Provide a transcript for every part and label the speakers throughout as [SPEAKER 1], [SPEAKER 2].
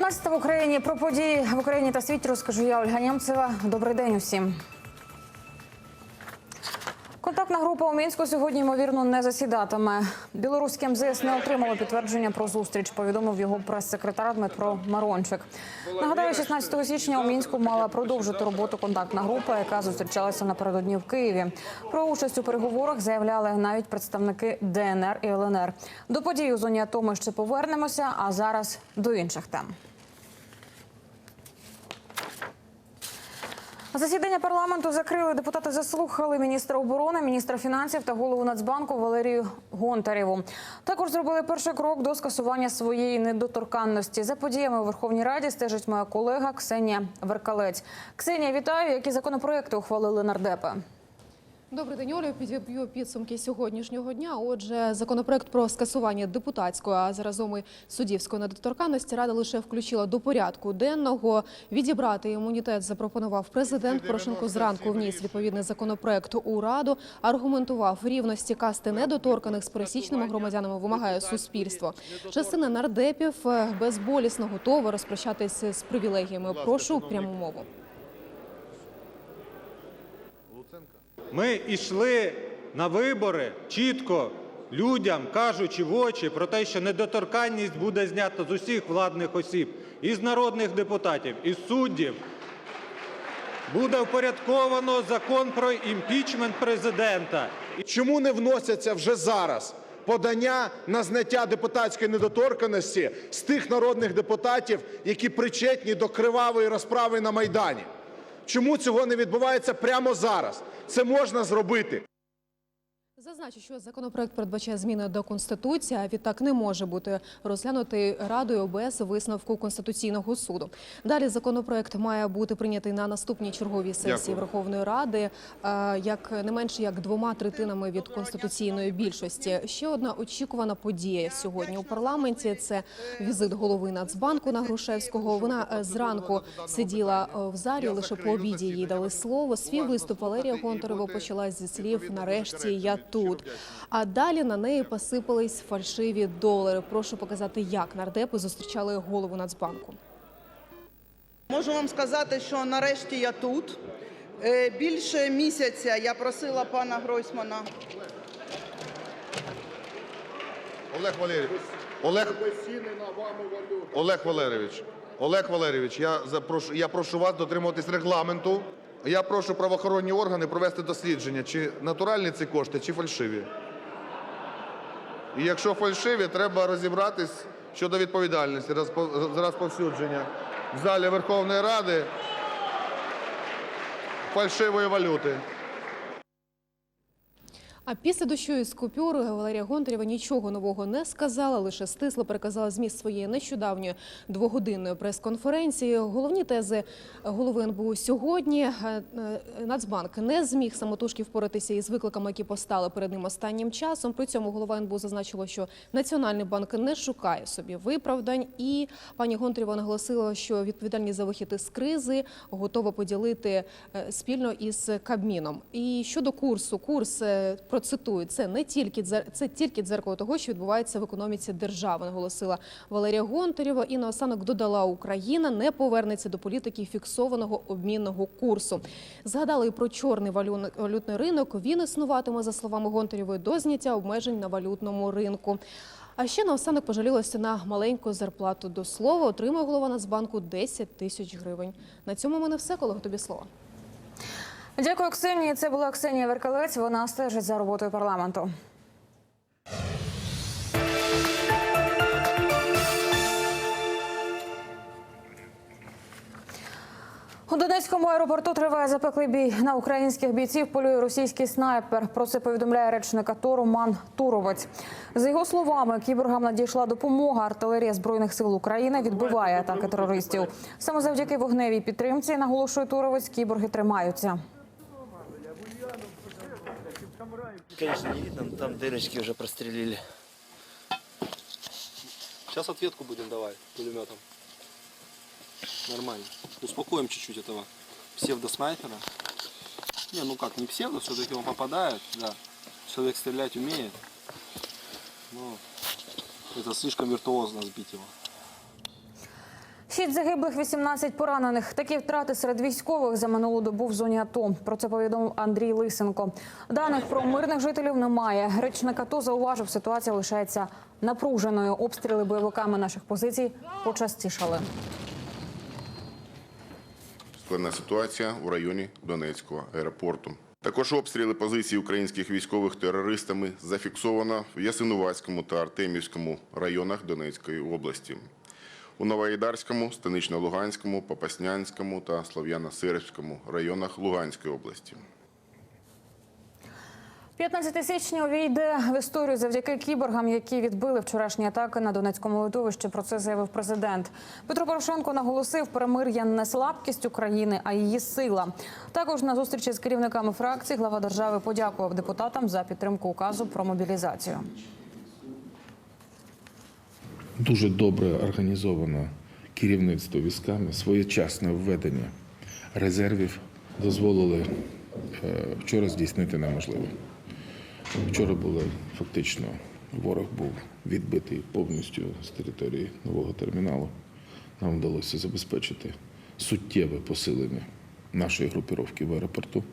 [SPEAKER 1] 19 в Україні про події в Україні та світі розкажу я Ольга Нємцева. Добрий день усім. Контактна група у мінську сьогодні ймовірно не засідатиме. Білоруське МЗС не отримало підтвердження про зустріч. Повідомив його прес-секретар Дмитро Марончик. Нагадаю, 16 січня у мінську мала продовжити роботу контактна група, яка зустрічалася напередодні в Києві. Про участь у переговорах заявляли навіть представники ДНР і ЛНР. До подій у зоні АТО ми ще повернемося. А зараз до інших тем. Засідання парламенту закрили. Депутати заслухали міністра оборони, міністра фінансів та голову Нацбанку Валерію Гонтарєву. Також зробили перший крок до скасування своєї недоторканності. За подіями у Верховній Раді стежить моя колега Ксенія Веркалець. Ксенія, вітаю. Які законопроекти ухвалили нардепи?
[SPEAKER 2] Добрий день, Олю. Підб'ю підсумки сьогоднішнього дня. Отже, законопроект про скасування депутатської, а заразом і суддівської недоторканності Рада лише включила до порядку денного. Відібрати імунітет запропонував президент. Порошенко зранку вніс відповідний законопроект у Раду. Аргументував рівності касти недоторканих з пересічними громадянами вимагає суспільство. Частина нардепів е, безболісно готова розпрощатися з привілегіями. Прошу пряму мову.
[SPEAKER 3] Ми йшли на вибори чітко людям, кажучи в очі про те, що недоторканність буде знята з усіх владних осіб, із народних депутатів, із суддів. Буде впорядковано закон про імпічмент президента.
[SPEAKER 4] Чому не вносяться вже зараз подання на зняття депутатської недоторканності з тих народних депутатів, які причетні до кривавої розправи на Майдані? Чому цього не відбувається прямо зараз? Це можна зробити.
[SPEAKER 2] Зазначу, що законопроект передбачає зміни до конституції. а Відтак не може бути розглянутий радою без висновку конституційного суду. Далі законопроект має бути прийнятий на наступній черговій сесії
[SPEAKER 4] Дякую.
[SPEAKER 2] Верховної Ради, е, як не менше як двома третинами від конституційної більшості. Ще одна очікувана подія сьогодні у парламенті. Це візит голови Нацбанку на Грушевського. Вона е, зранку сиділа е, в залі. Лише по обіді їй дали слово. Свій виступ Валерія Гонтарева почала зі слів Нарешті я тут. А далі на неї посипались фальшиві долари. Прошу показати, як нардепи зустрічали голову Нацбанку.
[SPEAKER 5] Можу вам сказати, що нарешті я тут. Е, Більше місяця я просила пана Гройсмана.
[SPEAKER 6] Олег Валерійович. Олег, Олег Валерійович. Олег Валерійович, я запрошу, я прошу вас дотримуватись регламенту. Я прошу правоохоронні органи провести дослідження, чи натуральні ці кошти, чи фальшиві. І якщо фальшиві, треба розібратись щодо відповідальності за розповсюдження в залі Верховної Ради фальшивої валюти.
[SPEAKER 2] А після дощу із купюр Валерія Гонтарєва нічого нового не сказала, лише стисло переказала зміст своєї нещодавньої двогодинної прес-конференції. Головні тези голови НБУ сьогодні. Е, е, Нацбанк не зміг самотужки впоратися із викликами, які постали перед ним останнім часом. При цьому голова НБУ зазначила, що Національний банк не шукає собі виправдань. І пані Гонтарєва наголосила, що відповідальність за вихід із кризи готова поділити е, спільно із Кабміном. І щодо курсу, курс процитую, це не тільки дзер- це тільки дзеркало того, що відбувається в економіці держави, наголосила Валерія Гонтарєва. І наостанок додала, Україна не повернеться до політики фіксованого обмінного курсу. Згадали і про чорний валютний ринок. Він існуватиме за словами Гонтарєвої до зняття обмежень на валютному ринку. А ще наостанок пожалілася на маленьку зарплату. До слова отримує голова Нацбанку 10 тисяч гривень. На цьому в мене все, колеги, тобі слово.
[SPEAKER 1] Дякую, Ксенії. Це була Ксенія Веркалець. Вона стежить за роботою парламенту. У Донецькому аеропорту триває запеклий бій. На українських бійців полює російський снайпер. Про це повідомляє речник АТО Роман Туровець. За його словами, кіборгам надійшла допомога. Артилерія збройних сил України відбиває атаки терористів. Саме завдяки вогневій підтримці, наголошує Туровець, кіборги тримаються.
[SPEAKER 7] Конечно, не видно, но там дырочки уже прострелили.
[SPEAKER 8] Сейчас ответку будем давать пулеметом. Нормально. Успокоим чуть-чуть этого псевдоснайпера. Не, ну как, не псевдо, все-таки он попадает, да. Человек стрелять умеет. Но это слишком виртуозно сбить его.
[SPEAKER 1] Шість загиблих, 18 поранених. Такі втрати серед військових за минулу добу в зоні АТО. Про це повідомив Андрій Лисенко. Даних про мирних жителів немає. Речник АТО зауважив, ситуація лишається напруженою. Обстріли бойовиками наших позицій почастішали.
[SPEAKER 9] Складна ситуація у районі Донецького аеропорту. Також обстріли позицій українських військових терористами зафіксовано в Ясинуватському та Артемівському районах Донецької області. У Новоайдарському, Станично-Луганському, Попаснянському та Слов'яно-Сербському районах Луганської області.
[SPEAKER 1] 15 січня увійде в історію завдяки кіборгам, які відбили вчорашні атаки на Донецькому литовищі. Про це заявив президент. Петро Порошенко наголосив, перемир'я не слабкість України, а її сила. Також на зустрічі з керівниками фракцій глава держави подякував депутатам за підтримку указу про мобілізацію.
[SPEAKER 10] Дуже добре організовано керівництво військами, своєчасне введення резервів дозволили е, вчора здійснити неможливе. Вчора було фактично ворог був відбитий повністю з території нового терміналу. Нам вдалося забезпечити суттєве посилення нашої групіровки в аеропорту.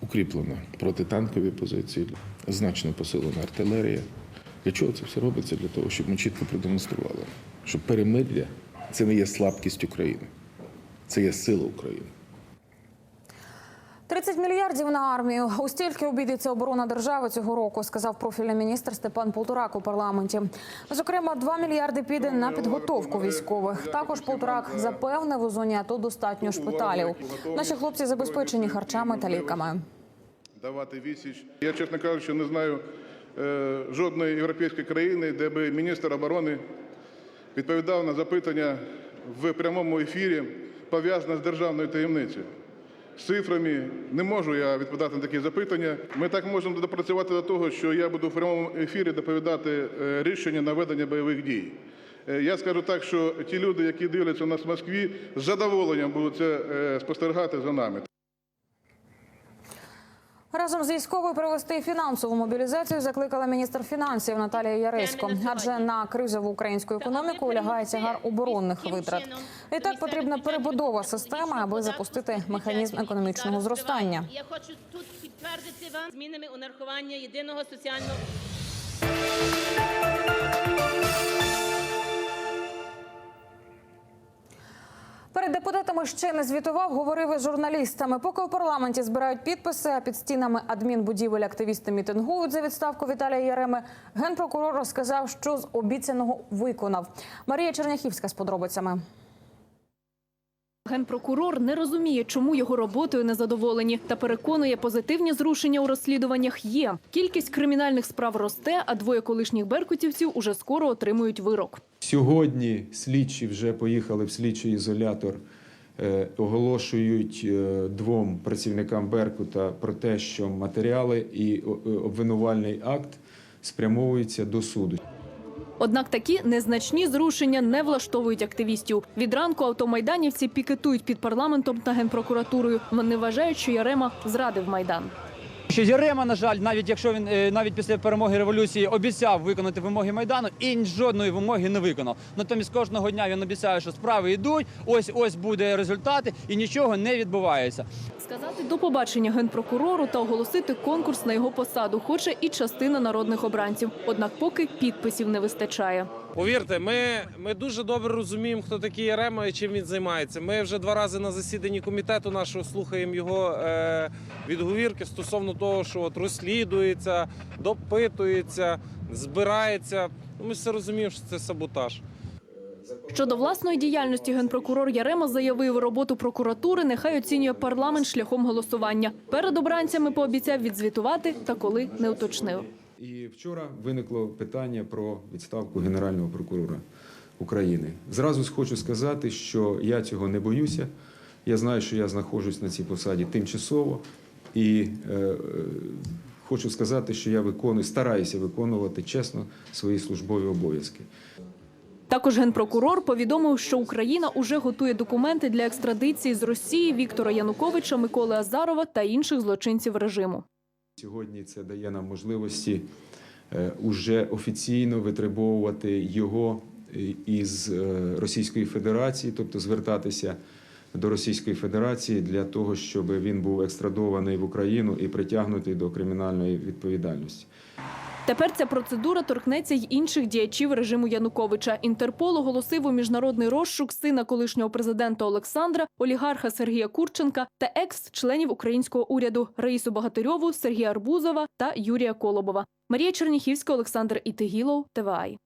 [SPEAKER 10] Укріплено протитанкові позиції, значно посилена артилерія. Для чого це все робиться? Для того, щоб ми чітко продемонстрували, що перемир'я це не є слабкість України, це є сила України.
[SPEAKER 1] 30 мільярдів на армію. У стільки обійдеться оборона держави цього року, сказав профільний міністр Степан Полторак у парламенті. Зокрема, 2 мільярди піде на підготовку військових. Також Полторак запевнив, у зоні АТО достатньо шпиталів. Наші хлопці забезпечені харчами та ліками.
[SPEAKER 11] давати відсіч. Я, чесно кажучи, не знаю жодної європейської країни, де би міністр оборони відповідав на запитання в прямому ефірі, пов'язане з державною таємницею. З цифрами не можу я відповідати на такі запитання. Ми так можемо допрацювати до того, що я буду в прямому ефірі доповідати е, рішення на ведення бойових дій. Е, Я скажу так, що ті люди, які дивляться нас в Москві, з задоволенням будуть це е, спостерігати за нами.
[SPEAKER 1] Разом з військовою провести фінансову мобілізацію закликала міністр фінансів Наталія Яресько. Адже на кризову українську економіку лягає тягар оборонних витрат. І так потрібна перебудова системи, аби запустити механізм економічного зростання.
[SPEAKER 12] Я хочу тут підтвердити вам змінами у нарахування єдиного соціального
[SPEAKER 1] Перед депутатами ще не звітував, говорив із журналістами. Поки у парламенті збирають підписи, а під стінами адмінбудівель активісти мітингують за відставку Віталія Яреми. Генпрокурор розказав, що з обіцяного виконав. Марія Черняхівська з подробицями.
[SPEAKER 13] Генпрокурор не розуміє, чому його роботою не задоволені, та переконує, позитивні зрушення у розслідуваннях є. Кількість кримінальних справ росте, а двоє колишніх беркутівців уже скоро отримують вирок.
[SPEAKER 14] Сьогодні слідчі вже поїхали в слідчий ізолятор, е, оголошують е, двом працівникам Беркута про те, що матеріали і е, обвинувальний акт спрямовуються до суду.
[SPEAKER 13] Однак такі незначні зрушення не влаштовують активістів. Від ранку автомайданівці пікетують під парламентом та генпрокуратурою. Вони вважають, що Ярема зрадив майдан.
[SPEAKER 15] Що Ярема, на жаль, навіть якщо він е, навіть після перемоги революції обіцяв виконати вимоги майдану, і жодної вимоги не виконав. Натомість кожного дня він обіцяє, що справи йдуть. Ось ось буде результати, і нічого не відбувається.
[SPEAKER 13] Сказати до побачення генпрокурору та оголосити конкурс на його посаду хоче і частина народних обранців. Однак поки підписів не вистачає.
[SPEAKER 16] Повірте, ми, ми дуже добре розуміємо, хто такий Ярема і чим він займається. Ми вже два рази на засіданні комітету нашого слухаємо його е, відговірки стосовно того, що от розслідується, допитується, збирається. Ну, Ми все розуміємо, що це саботаж.
[SPEAKER 13] Щодо власної діяльності генпрокурор Ярема заявив, роботу прокуратури нехай оцінює парламент шляхом голосування. Перед обранцями пообіцяв відзвітувати, та коли не уточнив.
[SPEAKER 14] І вчора виникло питання про відставку Генерального прокурора України. Зразу хочу сказати, що я цього не боюся. Я знаю, що я знаходжусь на цій посаді тимчасово, і е, е, хочу сказати, що я виконую, стараюся виконувати чесно свої службові обов'язки.
[SPEAKER 13] Також генпрокурор повідомив, що Україна уже готує документи для екстрадиції з Росії Віктора Януковича, Миколи Азарова та інших злочинців режиму.
[SPEAKER 14] Сьогодні це дає нам можливості е, уже офіційно витребовувати його із е, Російської Федерації, тобто звертатися до Російської Федерації для того, щоб він був екстрадований в Україну і притягнутий до кримінальної відповідальності.
[SPEAKER 13] Тепер ця процедура торкнеться й інших діячів режиму Януковича. Інтерпол оголосив у міжнародний розшук сина колишнього президента Олександра, олігарха Сергія Курченка та екс-членів українського уряду Раїсу Багатирьову, Сергія Арбузова та Юрія Колобова. Марія Черніхівська, Олександр Ітигілов, ТВАЙ.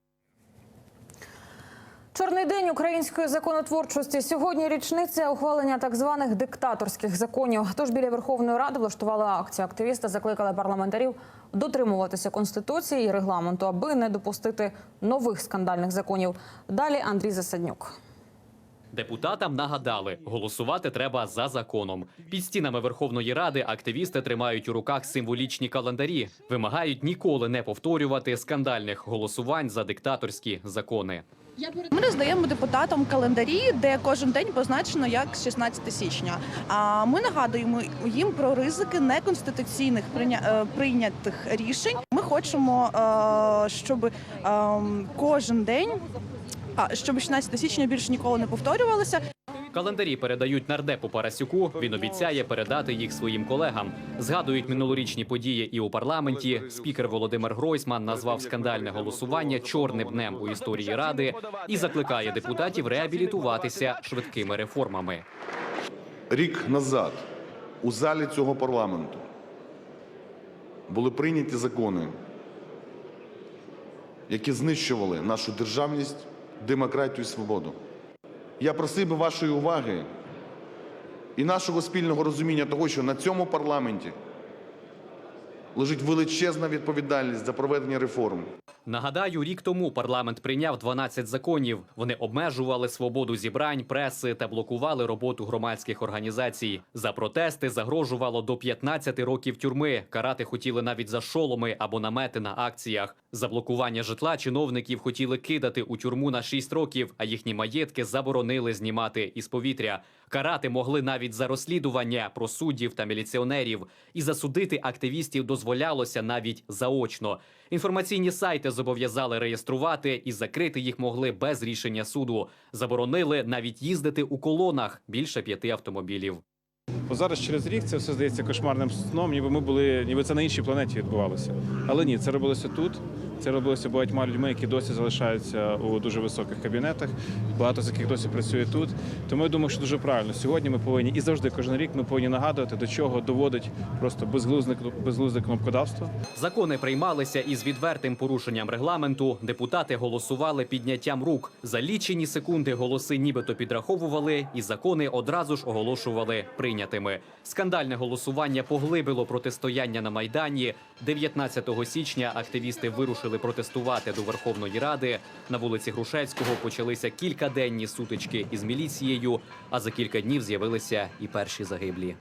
[SPEAKER 1] Чорний день української законотворчості. Сьогодні річниця ухвалення так званих диктаторських законів. Тож біля Верховної Ради влаштували акцію. Активісти закликали парламентарів дотримуватися конституції і регламенту, аби не допустити нових скандальних законів. Далі Андрій Засаднюк.
[SPEAKER 17] Депутатам нагадали, голосувати треба за законом. Під стінами Верховної Ради активісти тримають у руках символічні календарі, вимагають ніколи не повторювати скандальних голосувань за диктаторські закони.
[SPEAKER 18] Ми роздаємо депутатам календарі, де кожен день позначено як 16 січня. А ми нагадуємо їм про ризики неконституційних е, прийнятих рішень. Ми хочемо, е, щоб ем, кожен день, а щоб 16 січня більше ніколи не повторювалося.
[SPEAKER 17] Календарі передають нардепу Парасюку. Він обіцяє передати їх своїм колегам. Згадують минулорічні події і у парламенті. Спікер Володимир Гройсман назвав скандальне голосування чорним днем у історії ради і закликає депутатів реабілітуватися швидкими реформами.
[SPEAKER 6] Рік назад у залі цього парламенту були прийняті закони, які знищували нашу державність, демократію і свободу. Я просив би вашої уваги і нашого спільного розуміння того, що на цьому парламенті лежить величезна відповідальність за проведення реформ.
[SPEAKER 17] Нагадаю, рік тому парламент прийняв 12 законів. Вони обмежували свободу зібрань, преси та блокували роботу громадських організацій. За протести загрожувало до 15 років тюрми. Карати хотіли навіть за шоломи або намети на акціях. За блокування житла чиновників хотіли кидати у тюрму на 6 років, а їхні маєтки заборонили знімати із повітря. Карати могли навіть за розслідування про суддів та міліціонерів, і засудити активістів дозволялося навіть заочно. Інформаційні сайти зобов'язали реєструвати і закрити їх могли без рішення суду. Заборонили навіть їздити у колонах більше п'яти автомобілів.
[SPEAKER 19] Бо зараз через рік це все здається кошмарним сном, ніби ми були, ніби це на іншій планеті відбувалося. Але ні, це робилося тут. Це робилося багатьма людьми, які досі залишаються у дуже високих кабінетах. Багато з яких досі працює тут. Тому я думаю, що дуже правильно. Сьогодні ми повинні і завжди кожен рік ми повинні нагадувати, до чого доводить просто безглузне безглузде кнопкодавство.
[SPEAKER 17] Закони приймалися із відвертим порушенням регламенту. Депутати голосували підняттям рук. За лічені секунди голоси нібито підраховували, і закони одразу ж оголошували прийнятими. Скандальне голосування поглибило протистояння на майдані. 19 січня активісти вирушили протестувати до Верховної Ради. На вулиці Грушевського почалися кількаденні сутички із міліцією. А за кілька днів з'явилися і перші загиблі.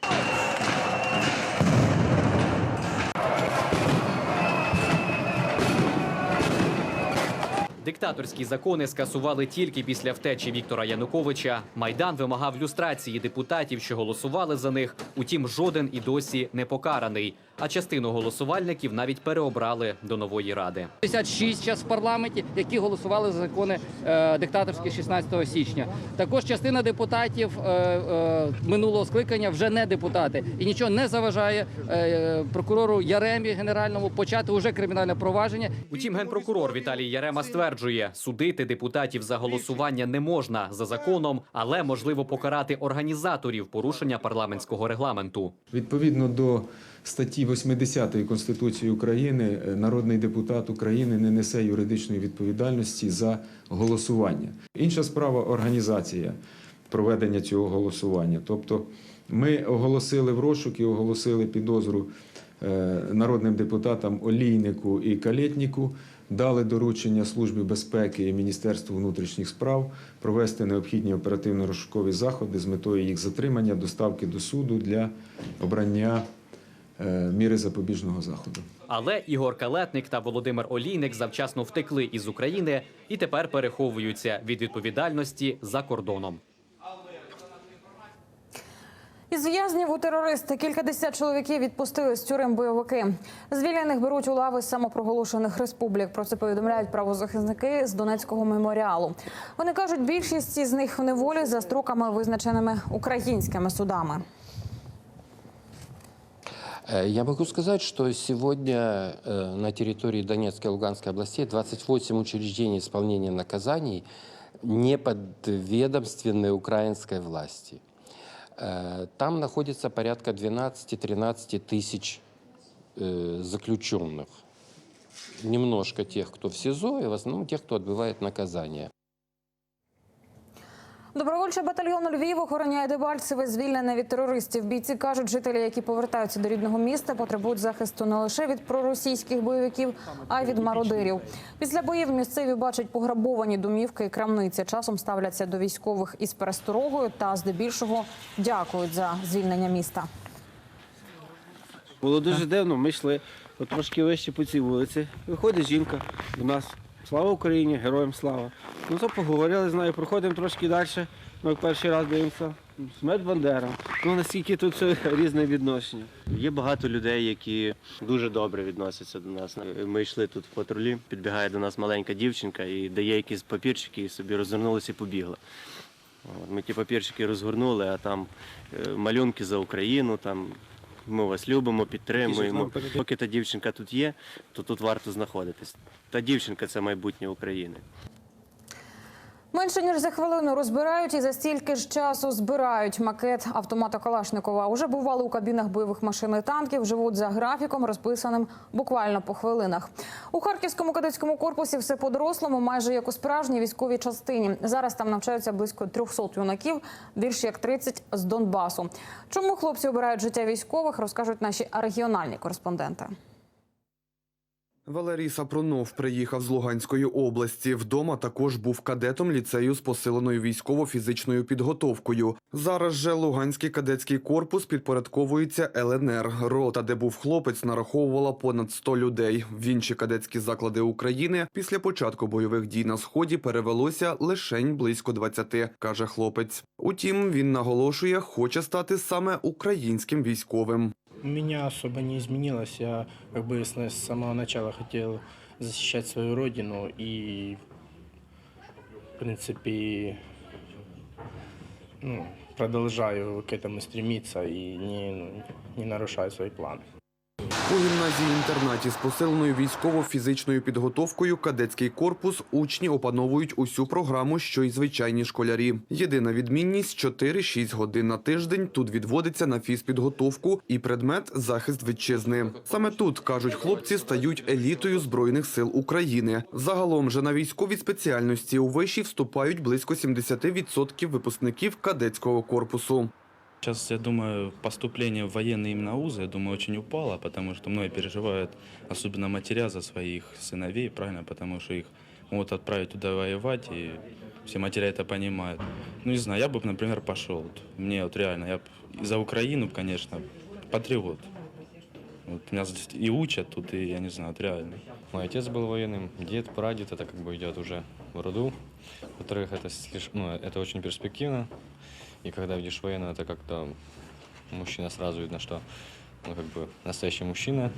[SPEAKER 17] Диктаторські закони скасували тільки після втечі Віктора Януковича. Майдан вимагав люстрації депутатів, що голосували за них. Утім, жоден і досі не покараний. А частину голосувальників навіть переобрали до нової ради.
[SPEAKER 20] 56 час в парламенті, які голосували за закони е, диктаторські 16 січня. Також частина депутатів е, е, минулого скликання вже не депутати, і нічого не заважає е, прокурору Яремі генеральному почати уже кримінальне провадження.
[SPEAKER 17] Утім, генпрокурор Віталій Ярема стверджує, судити депутатів за голосування не можна за законом, але можливо покарати організаторів порушення парламентського регламенту.
[SPEAKER 14] Відповідно до статті 80 Конституції України, е, народний депутат України не несе юридичної відповідальності за голосування. Інша справа організація проведення цього голосування. Тобто ми оголосили в розшук і оголосили підозру е, народним депутатам Олійнику і Калєтніку, дали доручення Службі безпеки і Міністерству внутрішніх справ провести необхідні оперативно-розшукові заходи з метою їх затримання, доставки до суду для обрання міри запобіжного заходу.
[SPEAKER 17] Але Ігор Калетник та Володимир Олійник завчасно втекли із України і тепер переховуються від відповідальності за кордоном.
[SPEAKER 1] Із в'язнів у терористи кількадесят чоловіків відпустили з тюрем бойовики. Звільнених беруть у лави самопроголошених республік. Про це повідомляють правозахисники з Донецького меморіалу. Вони кажуть, більшість із них в неволі за строками, визначеними українськими судами.
[SPEAKER 21] Э, Я могу сказать, что сегодня э, на территории Донецкой и Луганской областей 28 учреждений исполнения наказаний не подведомственны украинской власти. Э, Там находится порядка 12-13 тысяч заключенных. Немножко тех, кто в СИЗО, и в основном тех, кто отбывает наказание.
[SPEAKER 1] Добровольчий батальйон Львів охороняє Дебальцеве, звільнене від терористів. Бійці кажуть, жителі, які повертаються до рідного міста, потребують захисту не лише від проросійських бойовиків, а й від мародирів. Після боїв місцеві бачать пограбовані домівки і крамниці. Часом ставляться до військових із пересторогою та здебільшого дякують за звільнення міста.
[SPEAKER 22] Було дуже дивно, ми йшли трошки вище по цій вулиці. Виходить жінка до нас. Слава Україні, героям слава. Ну то поговорили з нею, проходимо трошки далі. Ну, як перший раз дивимося. Смерть Бандера. Ну наскільки тут все різне відношення.
[SPEAKER 23] Є багато людей, які дуже добре відносяться до нас. Ми йшли тут в патрулі, підбігає до нас маленька дівчинка і дає якісь папірчики, і собі розвернулися і побігла. Ми ті папірчики розгорнули, а там е, малюнки за Україну, там ми вас любимо, підтримуємо. Поки та дівчинка тут є, то тут варто знаходитись. Та дівчинка це майбутнє України.
[SPEAKER 1] Менше ніж за хвилину розбирають і за стільки ж часу збирають макет автомата Калашникова. Уже бували у кабінах бойових машин і танків. Живуть за графіком, розписаним буквально по хвилинах. У харківському кадетському корпусі все по-дорослому, майже як у справжній військовій частині. Зараз там навчаються близько 300 юнаків, більше як 30 з Донбасу. Чому хлопці обирають життя військових, розкажуть наші регіональні кореспонденти.
[SPEAKER 24] Валерій Сапронов приїхав з Луганської області. Вдома також був кадетом ліцею з посиленою військово-фізичною підготовкою. Зараз же Луганський кадетський корпус підпорядковується ЛНР. Рота, де був хлопець, нараховувала понад 100 людей. В інші кадетські заклади України після початку бойових дій на сході перевелося лишень близько 20, каже хлопець. Утім, він наголошує, хоче стати саме українським військовим.
[SPEAKER 25] У меня особо не изменилось. Я как бы с с самого начала хотел защищать свою родину и, в принципе, ну, продолжаю к этому стремиться и не, не нарушаю свои планы.
[SPEAKER 24] У гімназії-інтернаті з посиленою військово-фізичною підготовкою кадетський корпус учні опановують усю програму, що й звичайні школярі. Єдина відмінність 4-6 годин на тиждень тут відводиться на фізпідготовку і предмет захист вітчизни. Саме тут кажуть хлопці стають елітою збройних сил України. Загалом же на військові спеціальності у виші вступають близько 70% випускників кадетського корпусу.
[SPEAKER 26] Сейчас, я думаю, поступление в военные именно вузы, я думаю, очень упало, потому что многие переживают, особенно матеря, за своих сыновей, правильно, потому что их могут отправить туда воевать, и все матеря это понимают. Ну, не знаю, я бы, например, пошел. Мне вот реально, я за Украину, конечно, патриот. Вот меня и учат тут, и я не знаю, реально.
[SPEAKER 27] Мой отец был военным, дед, прадед, это как бы идет уже в роду. Во-вторых, это, слиш- ну, это очень перспективно. И когда видишь военного, это как-то мужчина сразу видно, что ну, как бы настоящий мужчина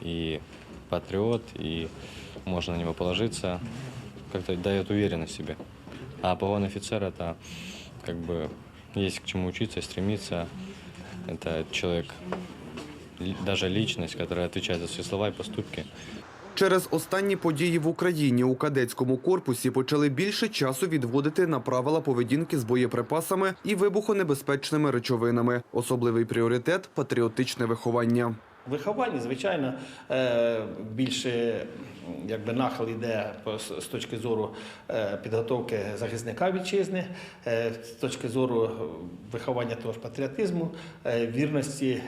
[SPEAKER 27] и патриот, и можно на него положиться, как-то дает уверенность себе. А погон офицер это как бы есть к чему учиться, стремиться. Это человек, даже личность, которая отвечает за свои слова и поступки.
[SPEAKER 24] Через останні події в Україні у кадетському корпусі почали більше часу відводити на правила поведінки з боєприпасами і вибухонебезпечними речовинами. Особливий пріоритет патріотичне виховання.
[SPEAKER 28] Виховання, звичайно, е, більше якби нахил йде з точки зору е, підготовки захисника вітчизни, е, з точки зору виховання того ж патріотизму, вірності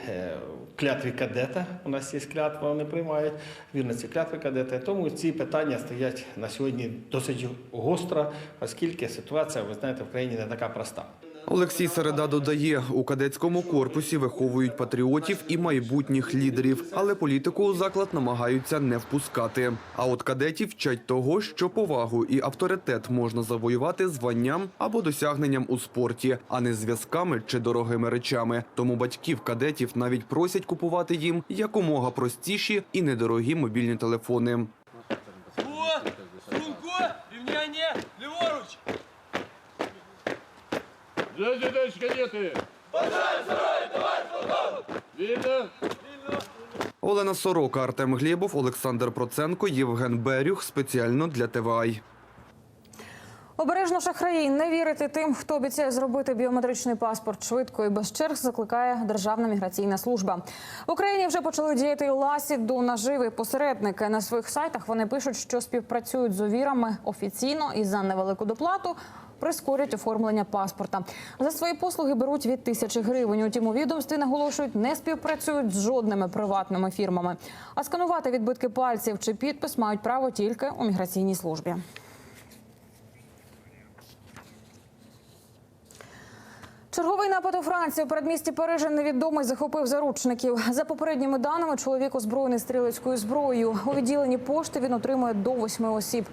[SPEAKER 28] клятві кадета. У нас є клятва, вони приймають вірності клятви кадета. Тому ці питання стоять на сьогодні досить гостро, оскільки ситуація, ви знаєте, в країні не така проста.
[SPEAKER 24] Олексій Середа додає, у кадетському корпусі виховують патріотів і майбутніх лідерів, але політику у заклад намагаються не впускати. А от кадетів вчать того, що повагу і авторитет можна завоювати званням або досягненням у спорті, а не зв'язками чи дорогими речами. Тому батьків кадетів навіть просять купувати їм якомога простіші і недорогі мобільні телефони.
[SPEAKER 29] Струнко, рівняння, ліворуч!
[SPEAKER 24] Олена Сорока, Артем Глєбов, Олександр Проценко, Євген Берюх. Спеціально для ТВАЙ.
[SPEAKER 1] Обережно шахраї не вірити тим, хто обіцяє зробити біометричний паспорт швидко і без черг, закликає Державна міграційна служба. В Україні вже почали діяти ласі до наживи посередники. На своїх сайтах вони пишуть, що співпрацюють з овірами офіційно і за невелику доплату. Прискорять оформлення паспорта. За свої послуги беруть від тисячі гривень. Утім, у відомстві наголошують, не співпрацюють з жодними приватними фірмами. А сканувати відбитки пальців чи підпис мають право тільки у міграційній службі. Черговий напад у Франції у передмісті Парижа невідомий захопив заручників. За попередніми даними, чоловік озброєний стрілецькою зброєю. У відділенні пошти він отримує до восьми осіб.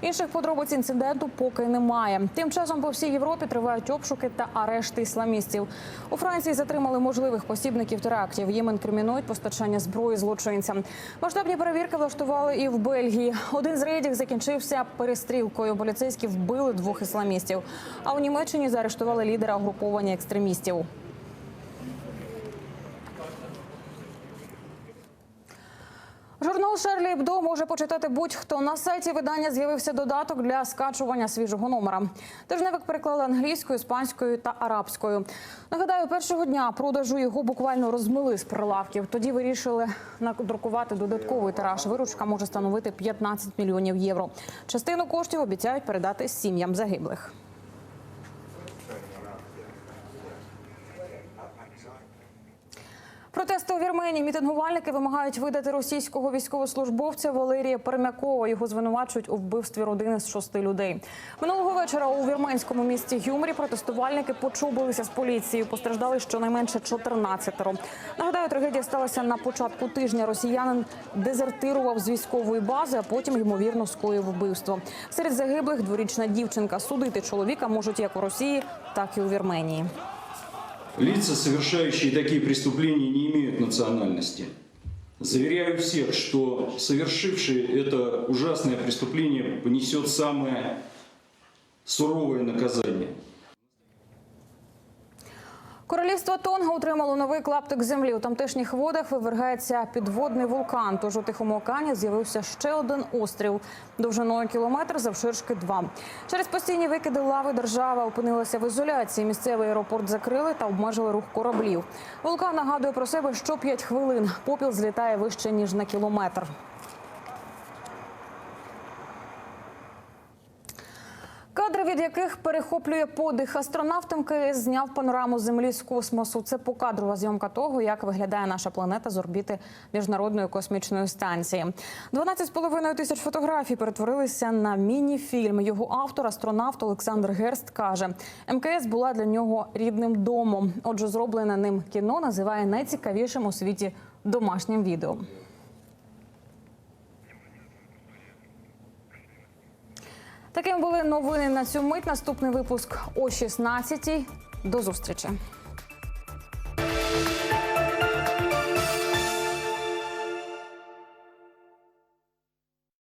[SPEAKER 1] Інших подробиць інциденту поки немає. Тим часом по всій Європі тривають обшуки та арешти ісламістів. У Франції затримали можливих посібників терактів. Їм інкримінують постачання зброї злочинцям. Масштабні перевірки влаштували і в Бельгії. Один з рейдів закінчився перестрілкою. Поліцейські вбили двох ісламістів. А у Німеччині заарештували лідера угруповання екстремістів. Журнал Шарлі Ебдо може почитати будь-хто. На сайті видання з'явився додаток для скачування свіжого номера. Тижневик переклали англійською, іспанською та арабською. Нагадаю, першого дня продажу його буквально розмили з прилавків. Тоді вирішили надрукувати додатковий тираж. Виручка може становити 15 мільйонів євро. Частину коштів обіцяють передати сім'ям загиблих. Протести у Вірменії мітингувальники вимагають видати російського військовослужбовця Валерія Пермякова. Його звинувачують у вбивстві родини з шести людей. Минулого вечора у вірменському місті Гюмрі протестувальники почубилися з поліцією. Постраждали щонайменше 14 Нагадаю, трагедія сталася на початку тижня. Росіянин дезертирував з військової бази, а потім ймовірно скоїв вбивство. Серед загиблих дворічна дівчинка. Судити чоловіка можуть як у Росії, так і у Вірменії.
[SPEAKER 30] Лица, совершающие такие преступления, не имеют национальности. Заверяю всех, что совершивший это ужасное преступление понесет самое суровое наказание.
[SPEAKER 1] Королівство Тонга отримало новий клаптик землі. У тамтешніх водах вивергається підводний вулкан. Тож у Тихому океані з'явився ще один острів довжиною кілометр, завширшки два. Через постійні викиди лави держава опинилася в ізоляції. Місцевий аеропорт закрили та обмежили рух кораблів. Вулкан нагадує про себе що 5 хвилин. Попіл злітає вище ніж на кілометр. Кадри, від яких перехоплює подих астронавт МКС, зняв панораму землі з космосу. Це покадрова зйомка того, як виглядає наша планета з орбіти міжнародної космічної станції. 12,5 тисяч фотографій перетворилися на міні-фільм. Його автор, астронавт Олександр Герст, каже, МКС була для нього рідним домом. Отже, зроблене ним кіно називає найцікавішим у світі домашнім відео. Таким були новини на цю мить. Наступний випуск о 16 До зустрічі.